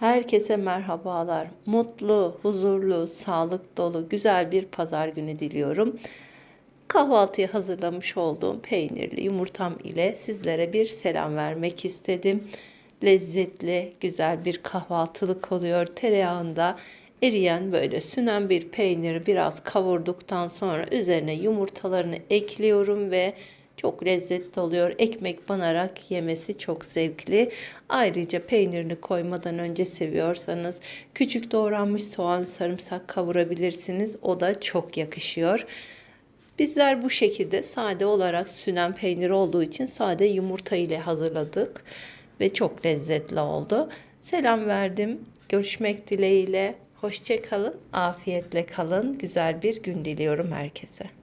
Herkese merhabalar. Mutlu, huzurlu, sağlık dolu, güzel bir pazar günü diliyorum. Kahvaltıya hazırlamış olduğum peynirli yumurtam ile sizlere bir selam vermek istedim. Lezzetli, güzel bir kahvaltılık oluyor. Tereyağında eriyen böyle sünen bir peyniri biraz kavurduktan sonra üzerine yumurtalarını ekliyorum ve çok lezzetli oluyor. Ekmek banarak yemesi çok zevkli. Ayrıca peynirini koymadan önce seviyorsanız küçük doğranmış soğan, sarımsak kavurabilirsiniz. O da çok yakışıyor. Bizler bu şekilde sade olarak sünen peynir olduğu için sade yumurta ile hazırladık ve çok lezzetli oldu. Selam verdim. Görüşmek dileğiyle. Hoşça kalın, afiyetle kalın. Güzel bir gün diliyorum herkese.